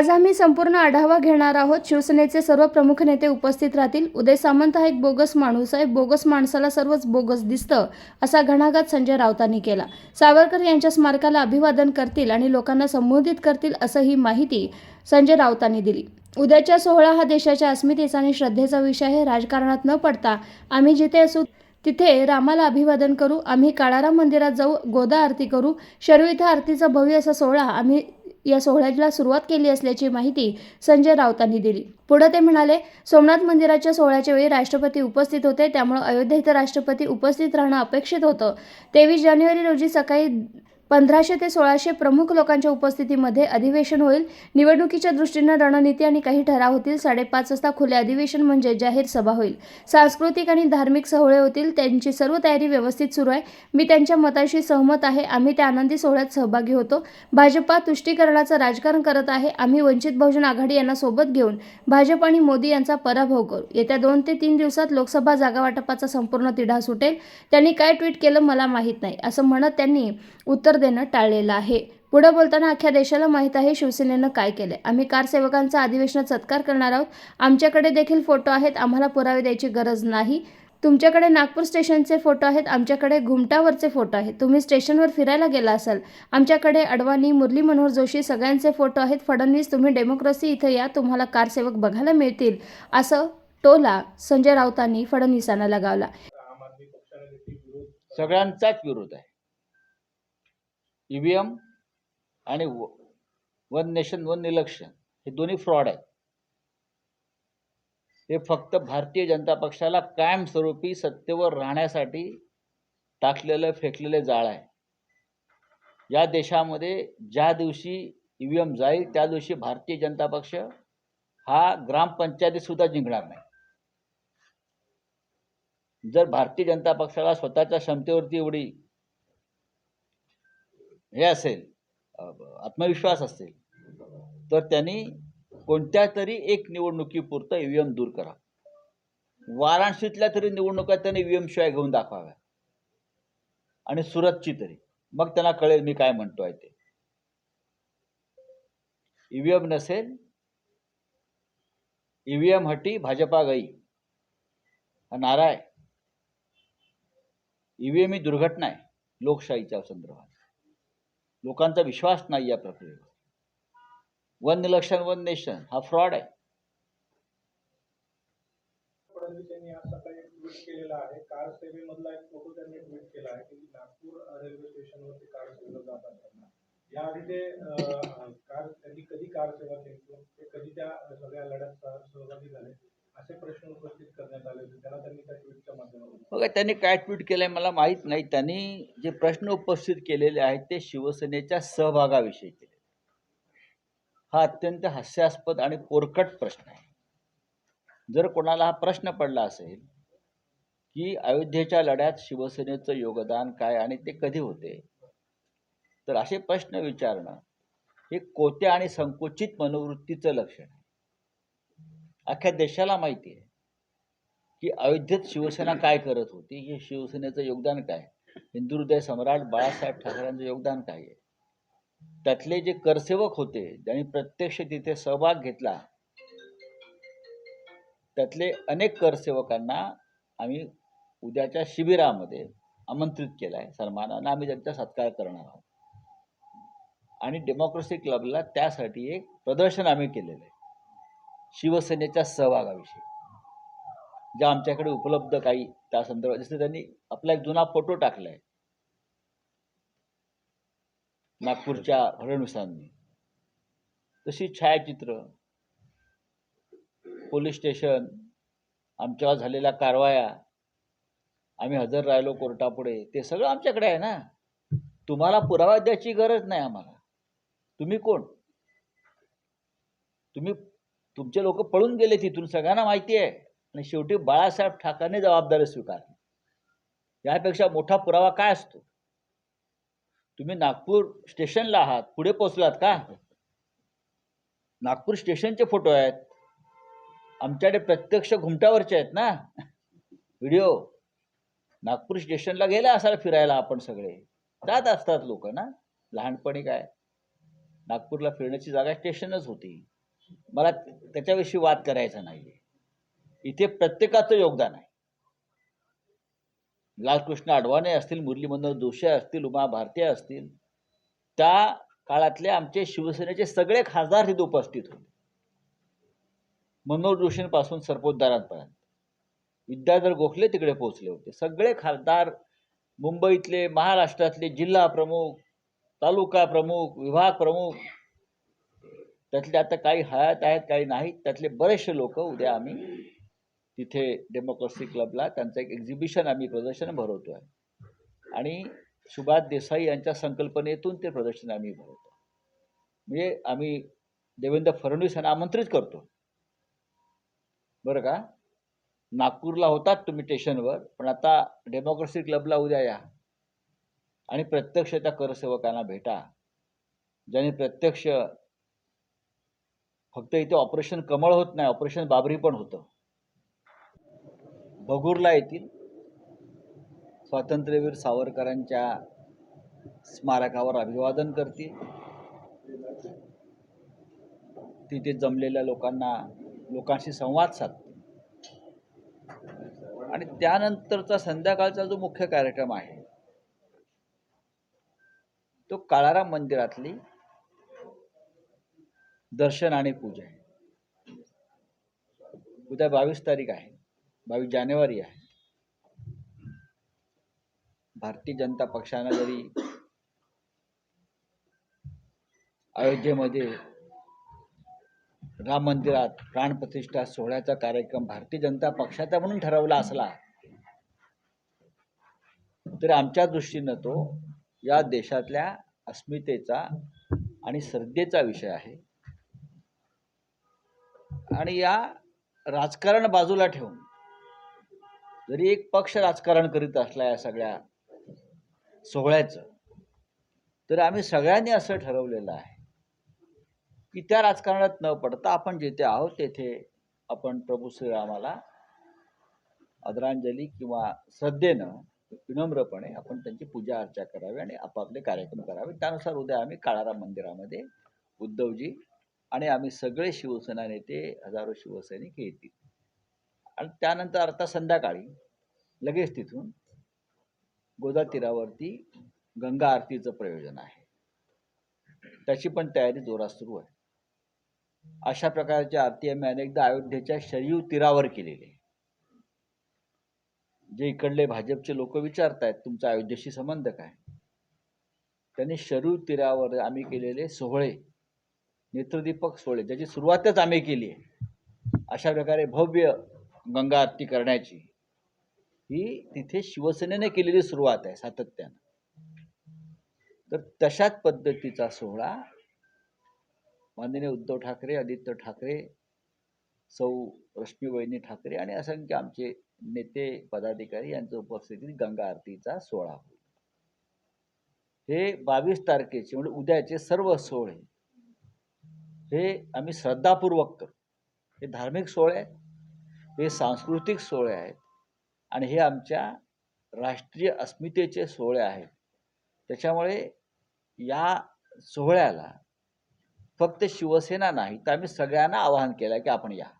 आज आम्ही संपूर्ण आढावा घेणार आहोत. शिवसेनेचे सर्व प्रमुख नेते उपस्थित राहतील. उदय सामंत हा एक बोगस माणूस आहे. बोगस माणसाला सर्वच बोगस दिसतं असा घणाघात संजय राऊतांनी केला. सावरकर यांच्या स्मारकाला अभिवादन करतील आणि लोकांना संबोधित करतील असं ही माहिती संजय राऊतांनी दिली. उद्याच्या सोहळा हा देशाच्या अस्मितेचा आणि श्रद्धेचा विषय आहे. राजकारणात न पडता आम्ही जिथे असू तिथे रामाला अभिवादन करू. आम्ही काळाराम मंदिरात जाऊ गोदा आरती करू. शर्व इथं आरतीचा भव्य असा सोहळा आम्ही या सोहळ्याला सुरुवात केली असल्याची माहिती संजय राऊतांनी दिली. पुढे ते म्हणाले सोमनाथ मंदिराच्या सोहळ्याच्या वेळी राष्ट्रपती उपस्थित होते त्यामुळे अयोध्या इथं राष्ट्रपती उपस्थित राहणं अपेक्षित होतं. तेवीस जानेवारी रोजी सकाळी पंधराशे ते सोळाशे प्रमुख लोकांच्या उपस्थितीमध्ये अधिवेशन होईल. निवडणुकीच्या दृष्टीनं रणनीती आणि काही ठराव होतील. साडेपाच वाजता खुले अधिवेशन म्हणजे जाहीर सभा होईल. सांस्कृतिक आणि धार्मिक सोहळे होतील. त्यांची सर्व तयारी व्यवस्थित सुरू आहे. मी त्यांच्या मताशी सहमत आहे. आम्ही त्या आनंदी सोहळ्यात सहभागी होतो. भाजपा तुष्टीकरणाचं राजकारण करत आहे. आम्ही वंचित बहुजन आघाडी यांना सोबत घेऊन भाजप आणि मोदी यांचा पराभव करू. येत्या दोन ते तीन दिवसात लोकसभा जागा वाटपाचा संपूर्ण तिढा सुटेल. त्यांनी काय ट्विट केलं मला माहीत नाही. असं म्हणत त्यांनी उत्तर देणं टाळलेलं आहे. पुढे बोलताना अख्ख्या देशाला माहीत आहे शिवसेनेनं काय केलंय. आम्ही कारसेवकांचा अधिवेशनात सत्कार करणार आहोत. आमच्याकडे देखील फोटो आहेत आम्हाला पुरावे द्यायची गरज नाही. तुमच्याकडे नागपूर स्टेशनचे फोटो आहेत आमच्याकडे घुमटावरचे फोटो आहेत. तुम्ही स्टेशनवर फिरायला गेला असाल. आमच्याकडे अडवाणी मुरली मनोहर जोशी सगळ्यांचे फोटो आहेत. फडणवीस तुम्ही डेमोक्रेसी इथं या तुम्हाला कारसेवक बघायला मिळतील. असं टोला संजय राऊतांनी फडणवीसांना लगावला. सगळ्यांचाच विरोध आहे. ईव्हीएम आणि वन नेशन वन इलेक्शन हे दोन्ही फ्रॉड आहे हे फक्त भारतीय जनता पक्षाला कायमस्वरूपी सत्तेवर राहण्यासाठी टाकलेलं फेकलेलं जाळ आहे. या देशामध्ये ज्या दिवशी ईव्हीएम जाईल त्या दिवशी भारतीय जनता पक्ष हा ग्रामपंचायतीसुद्धा जिंकणार नाही. जर भारतीय जनता पक्षाला स्वतःच्या क्षमतेवरती एवढी हे असेल आत्मविश्वास असेल तर त्यांनी कोणत्या तरी एक निवडणुकीपुरतं ईव्हीएम दूर करा. वाराणसीतल्या तरी निवडणुका त्यांनी ईव्हीएम शिवाय घेऊन दाखवाव्या. आणि सुरतची तरी. मग त्यांना कळेल मी काय म्हणतोय ते. ईव्हीएम नसेल ईव्हीएम हटी भाजपा गई. हा नारा आहे. ईव्हीएम ही दुर्घटना आहे लोकशाहीच्या संदर्भात. लोकांचा विश्वास नाही या प्रक्रियेवर. वन इलेक्शन वन नेशन हा फ्रॉड आहे. फडणवीस यांनी आज सकाळी एक केलेला आहे. कार सेवेमधला एक फोटो त्यांनी ट्विट केला आहे की नागपूर अ, रेल्वे स्टेशनवरती कार सेवेला जात असताना. याआधी ते कार त्यांनी कधी कार सेवा केली? ते कधी त्या सगळ्या लढ्यात सह- सहभागी झाले? त्यांनी बघा त्यांनी काय ट्विट केलंय मला माहीत नाही. त्यांनी जे प्रश्न उपस्थित केलेले आहेत ते शिवसेनेच्या सहभागाविषयी केले हा अत्यंत हास्यास्पद आणि पोरकट प्रश्न आहे. जर कोणाला हा प्रश्न पडला असेल की अयोध्येच्या लढ्यात शिवसेनेचं योगदान काय आणि ते कधी होते तर असे प्रश्न विचारणं हे कोत्या आणि संकुचित मनोवृत्तीचं लक्षण आहे. अख्ख्या देशाला माहिती आहे की अयोध्येत शिवसेना काय करत होती? हे शिवसेनेचं योगदान काय? हिंदू हृदय सम्राट बाळासाहेब ठाकरेंचं योगदान काय आहे? त्यातले जे करसेवक होते ज्यांनी प्रत्यक्ष तिथे सहभाग घेतला त्यातले अनेक करसेवकांना आम्ही उद्याच्या शिबिरामध्ये आमंत्रित केलं आहे सन्मानानं आम्ही त्यांचा सत्कार करणार आहोत. आणि डेमोक्रेसी क्लबला त्यासाठी एक प्रदर्शन आम्ही केलेलं आहे. शिवसेनेच्या सहभागाविषयी. ज्या आमच्याकडे उपलब्ध काही त्या संदर्भात जसं त्यांनी आपला एक जुना फोटो टाकलाय. नागपूरच्या फडणवीसांनी. तशी छायाचित्र पोलीस स्टेशन आमच्यावर झालेल्या कारवाया आम्ही हजर राहिलो कोर्टापुढे ते सगळं आमच्याकडे आहे ना? तुम्हाला पुरावा द्यायची गरज नाही आम्हाला. तुम्ही कोण? तुम्ही तुमचे लोक पळून गेले तिथून सगळ्यांना माहिती आहे. आणि शेवटी बाळासाहेब ठाकरेने जबाबदारी स्वीकारली. यापेक्षा मोठा पुरावा काय असतो? तुम्ही नागपूर स्टेशनला आहात पुढे पोहोचलात का? नागपूर स्टेशनचे फोटो आहेत. आमच्याकडे प्रत्यक्ष घुमटावरचे आहेत ना? व्हिडिओ. नागपूर स्टेशनला गेला असाल फिरायला आपण सगळे. जात असतात लोक ना? लहानपणी काय? नागपूरला फिरण्याची जागा स्टेशनच होती. मला त्याच्याविषयी वाद करायचा नाही. इथे प्रत्येकाचं योगदान आहे. लालकृष्ण अडवाणी असतील मुरली मनोहर जोशी असतील उमा भारती असतील त्या काळातले आमचे शिवसेनेचे सगळे खासदार तिथे उपस्थित होते. मनोहर जोशींपासून सरपोतदारांपर्यंत. विद्याधर गोखले तिकडे पोहोचले होते. सगळे खासदार मुंबईतले महाराष्ट्रातले जिल्हा प्रमुख तालुका प्रमुख विभाग प्रमुख त्यातले आता काही हयात आहेत काही नाहीत. त्यातले बरेचसे लोक उद्या आम्ही तिथे डेमोक्रेसी क्लबला त्यांचं एक एक्झिबिशन आम्ही प्रदर्शन भरवतो आहे आणि सुभाष देसाई यांच्या संकल्पनेतून ते प्रदर्शन आम्ही भरवतो म्हणजे आम्ही देवेंद्र फडणवीस यांना आमंत्रित करतो. बरं का? नागपूरला होतात तुम्ही स्टेशनवर पण आता डेमोक्रेसी क्लबला उद्या या. आणि प्रत्यक्ष त्या करसेवकांना भेटा. ज्यांनी प्रत्यक्ष फक्त इथे ऑपरेशन कमळ होत नाही ऑपरेशन बाबरी पण होतं. बगूरला येतील स्वातंत्र्यवीर सावरकरांच्या स्मारकावर अभिवादन करतील. तिथे जमलेल्या लोकांना लोकांशी संवाद साधतील. आणि त्यानंतरचा संध्याकाळचा जो मुख्य कार्यक्रम आहे तो काळाराम मंदिरातली दर्शन आणि पूजा आहे. उद्या बावीस तारीख आहे. बावीस जानेवारी आहे. भारतीय जनता पक्षानं जरी अयोध्येमध्ये राम मंदिरात प्राणप्रतिष्ठा सोहळ्याचा कार्यक्रम भारतीय जनता पक्षाचा म्हणून ठरवला असला तर आमच्या दृष्टीनं तो या देशातल्या अस्मितेचा आणि श्रद्धेचा विषय आहे. आणि या राजकारण बाजूला ठेवून जरी एक पक्ष राजकारण करीत असला या सगळ्या सोहळ्याचं तर आम्ही सगळ्यांनी असं ठरवलेलं आहे की त्या राजकारणात न पडता आपण जिथे आहोत तेथे आपण प्रभू श्रीरामाला आदरांजली किंवा श्रद्धेनं विनम्रपणे आपण त्यांची पूजा अर्चा करावी आणि आपापले कार्यक्रम करावे. त्यानुसार उद्या आम्ही काळाराम मंदिरामध्ये उद्धवजी आणि आम्ही सगळे शिवसेना नेते हजारो शिवसैनिक येतील. आणि त्यानंतर आता संध्याकाळी लगेच तिथून गोदा तीरावरती गंगा आरतीचं प्रयोजन आहे. त्याची पण तयारी जोरात सुरू आहे. अशा प्रकारची आरती आम्ही अनेकदा अयोध्येच्या शरीव तीरावर केलेली आहे. जे इकडले भाजपचे लोक विचारतायत तुमचा अयोध्येशी संबंध काय? त्यांनी शरीव तीरावर आम्ही केलेले सोहळे नेत्रदीपक सोहळे ज्याची सुरुवातच आम्ही केली आहे अशा प्रकारे भव्य गंगा आरती करण्याची ही तिथे शिवसेनेने केलेली सुरुवात आहे सातत्यानं. तर तशाच पद्धतीचा सोहळा माननीय उद्धव ठाकरे आदित्य ठाकरे सौ रश्मीवहिनी ठाकरे आणि असंख्य आमचे नेते पदाधिकारी यांच्या उपस्थितीत गंगा आरतीचा सोहळा होईल. हे बावीस तारखेचे म्हणजे उद्याचे सर्व सोहळे हे आम्ही श्रद्धापूर्वक करू. हे धार्मिक सोहळे आहेत. हे सांस्कृतिक सोहळे आहेत. आणि हे आमच्या राष्ट्रीय अस्मितेचे सोहळे आहेत. त्याच्यामुळे या सोहळ्याला फक्त शिवसेना नाही तर आम्ही सगळ्यांना आवाहन केलं की आपण या.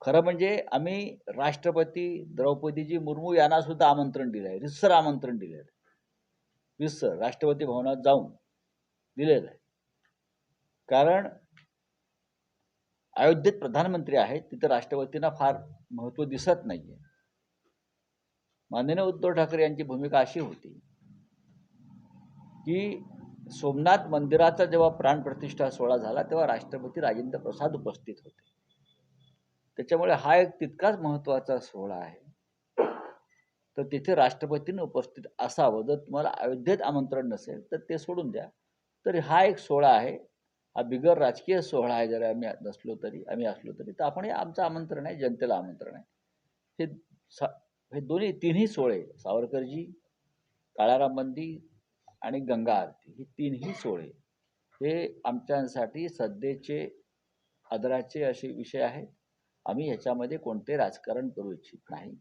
खरं म्हणजे आम्ही राष्ट्रपती द्रौपदीजी मुर्मू यांना सुद्धा आमंत्रण दिलं आहे. रिसर आमंत्रण दिलेलं आहे. रिसर राष्ट्रपती भवनात जाऊन दिलेलं आहे. कारण अयोध्येत प्रधानमंत्री आहेत तिथं राष्ट्रपतींना फार महत्त्व दिसत नाही आहे माननीय उद्धव ठाकरे यांची भूमिका अशी होती की सोमनाथ मंदिराचा जेव्हा प्राणप्रतिष्ठा सोहळा झाला तेव्हा राष्ट्रपती राजेंद्र प्रसाद उपस्थित होते. त्याच्यामुळे हा एक तितकाच महत्त्वाचा सोहळा आहे. तर तिथे राष्ट्रपतींनी उपस्थित असावं. जर तुम्हाला अयोध्येत आमंत्रण नसेल तर ते सोडून द्या. तर हा एक सोहळा आहे. हा बिगर राजकीय सोहळा आहे जरी आम्ही नसलो तरी आम्ही असलो तरी तर आपण हे आमचं आमंत्रण आहे जनतेला आमंत्रण आहे. हे सा हे दोन्ही तिन्ही सोहळे सावरकरजी काळाराम मंदिर आणि गंगा आरती ही तीनही सोहळे हे आमच्यासाठी सध्याचे आदराचे असे विषय आहेत. आम्ही ह्याच्यामध्ये कोणते राजकारण करू इच्छित नाही.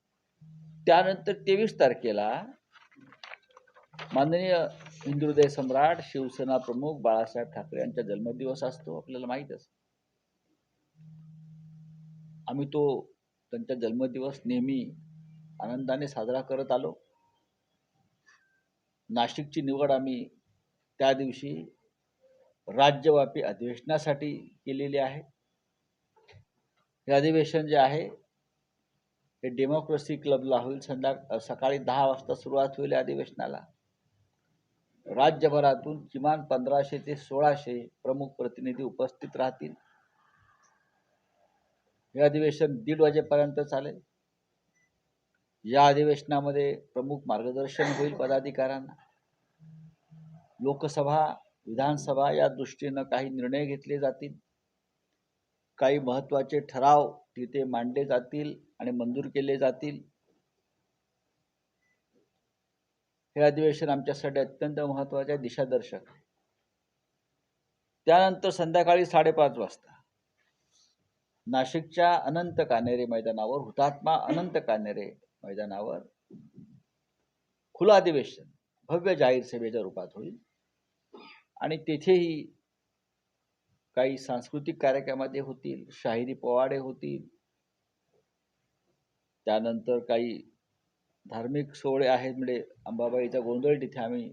त्यानंतर तेवीस तारखेला माननीय हिंदुहृदय सम्राट शिवसेना प्रमुख बाळासाहेब ठाकरे यांचा जन्मदिवस असतो आपल्याला माहीतच आम्ही तो त्यांचा जन्मदिवस नेहमी आनंदाने साजरा करत आलो. नाशिकची निवड आम्ही त्या दिवशी राज्यव्यापी अधिवेशनासाठी केलेली आहे. हे अधिवेशन जे आहे हे डेमोक्रेसी क्लबला होईल संध्या सकाळी दहा वाजता सुरुवात होईल या अधिवेशनाला. राज्यभरातून किमान पंधराशे ते सोळाशे प्रमुख प्रतिनिधी उपस्थित राहतील. हे अधिवेशन दीड वाजेपर्यंत चालेल. या अधिवेशनामध्ये प्रमुख मार्गदर्शन होईल पदाधिकाऱ्यांना. लोकसभा विधानसभा या दृष्टीनं काही निर्णय घेतले जातील. काही महत्त्वाचे ठराव तिथे मांडले जातील आणि मंजूर केले जातील. हे अधिवेशन आमच्यासाठी अत्यंत महत्त्वाचे दिशादर्शक आहे. त्यानंतर संध्याकाळी साडेपाच वाजता नाशिकच्या अनंत कानेरे मैदानावर हुतात्मा अनंत कान्हेरे मैदानावर खुलं अधिवेशन भव्य जाहीर सभेच्या रूपात होईल. आणि तेथेही काही सांस्कृतिक कार्यक्रमामध्ये होतील शाहिरी पोवाडे होतील. त्यानंतर काही धार्मिक सोहळे आहेत म्हणजे अंबाबाईचा गोंधळ तिथे आम्ही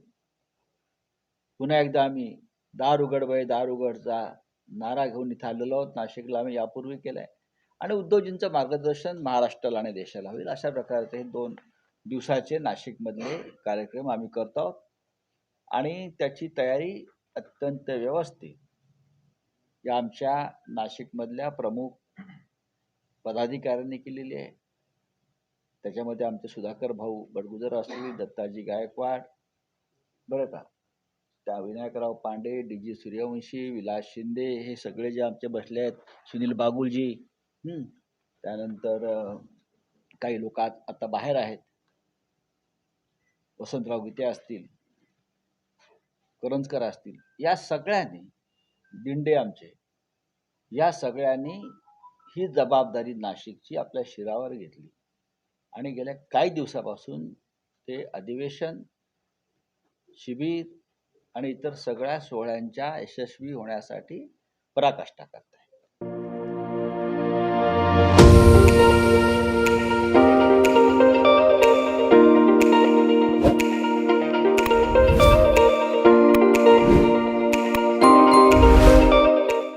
पुन्हा एकदा आम्ही दार उघड बाई दार उघडचा नारा घेऊन इथे आलेलो आहोत. नाशिकला आम्ही यापूर्वी केलं आहे आणि उद्धवजींचं मार्गदर्शन महाराष्ट्राला आणि देशाला होईल अशा प्रकारचे हे दोन दिवसाचे नाशिकमधले कार्यक्रम आम्ही करतो आहोत. आणि त्याची तयारी अत्यंत व्यवस्थित या आमच्या नाशिकमधल्या प्रमुख पदाधिकाऱ्यांनी केलेली आहे. त्याच्यामध्ये आमचे सुधाकर भाऊ बडगुजर असतील दत्ताजी गायकवाड बरं का? त्या विनायकराव पांडे डी जी सूर्यवंशी विलास शिंदे हे सगळे जे आमचे बसले आहेत सुनील बागुलजी त्यानंतर काही लोक आता बाहेर आहेत. वसंतराव गीते असतील करंजकर असतील या सगळ्यांनी दिंडे आमचे या सगळ्यांनी ही जबाबदारी नाशिकची आपल्या शिरावर घेतली. आणि गेल्या काही दिवसापासून ते अधिवेशन शिबिर आणि इतर सगळ्या सोहळ्यांच्या यशस्वी होण्यासाठी पराकाष्ठा करतात.